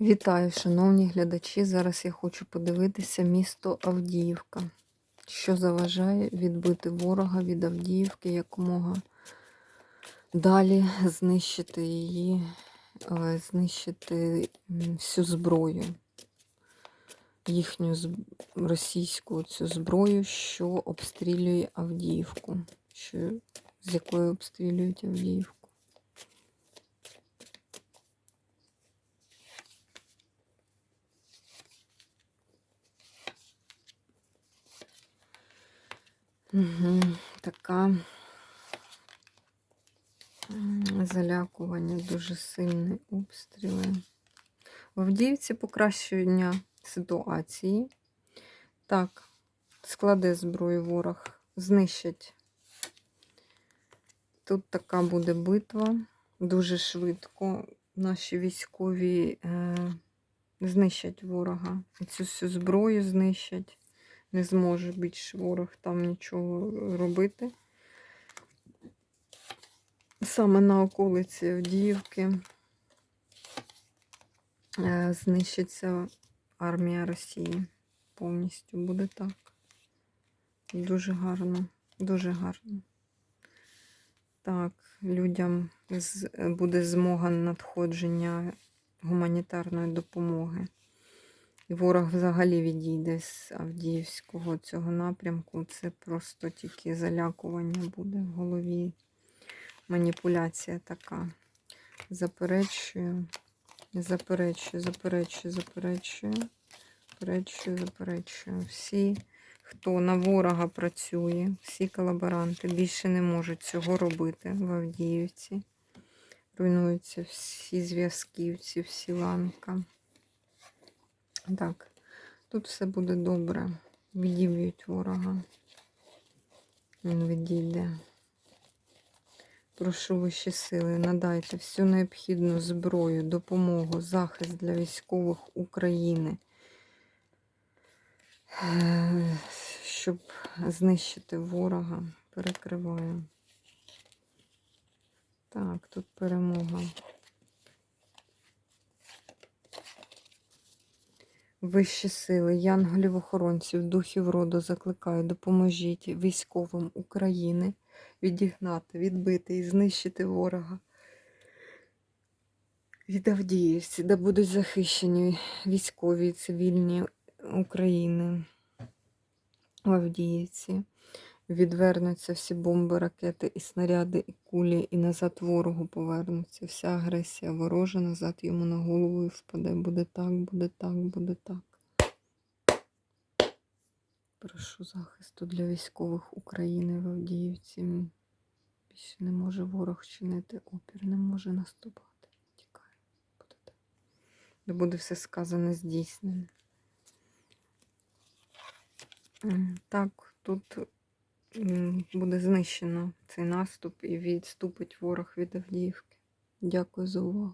Вітаю, шановні глядачі. Зараз я хочу подивитися місто Авдіївка. Що заважає відбити ворога від Авдіївки якомога далі знищити її, е, знищити всю зброю, їхню російську цю зброю, що обстрілює Авдіївку, що, з якої обстрілюють Авдіївку. Угу, така залякування, дуже сильні обстріли. В Авдіївці покращення ситуації. Так, складе зброю ворог, знищать. Тут така буде битва. Дуже швидко наші військові е, знищать ворога. Цю всю зброю знищать. Не зможе більш ворог там нічого робити. Саме на околиці Авдіївки е, знищиться армія Росії. Повністю буде так. Дуже гарно, дуже гарно. Так, людям буде змога надходження гуманітарної допомоги. І ворог взагалі відійде з Авдіївського цього напрямку. Це просто тільки залякування буде в голові. Маніпуляція така. Заперечую, заперечую, заперечую, заперечую, заперечую, заперечую. Всі, хто на ворога працює, всі колаборанти більше не можуть цього робити в Авдіївці. Руйнуються всі зв'язківці, всі ланка. Так, тут все буде добре. Відіб'ють ворога. Він відійде. Прошу вищі сили, надайте всю необхідну зброю, допомогу, захист для військових України, щоб знищити ворога. Перекриваю. Так, тут перемога. Вищі сили, янголів-охоронців, духів роду закликаю, допоможіть військовим України відігнати, відбити і знищити ворога від Авдіївці, де будуть захищені військові і цивільні України в Авдіївці. Відвернуться всі бомби, ракети і снаряди, і кулі, і назад ворогу повернуться. Вся агресія ворожа назад йому на голову і впаде. Буде так, буде так, буде так. Прошу захисту для військових України в Авдіївці. Більше не може ворог чинити опір, не може наступати. Тікає. Буде так. Де буде все сказане здійснене. Так, тут буде знищено цей наступ і відступить ворог від Авдіївки. Дякую за увагу.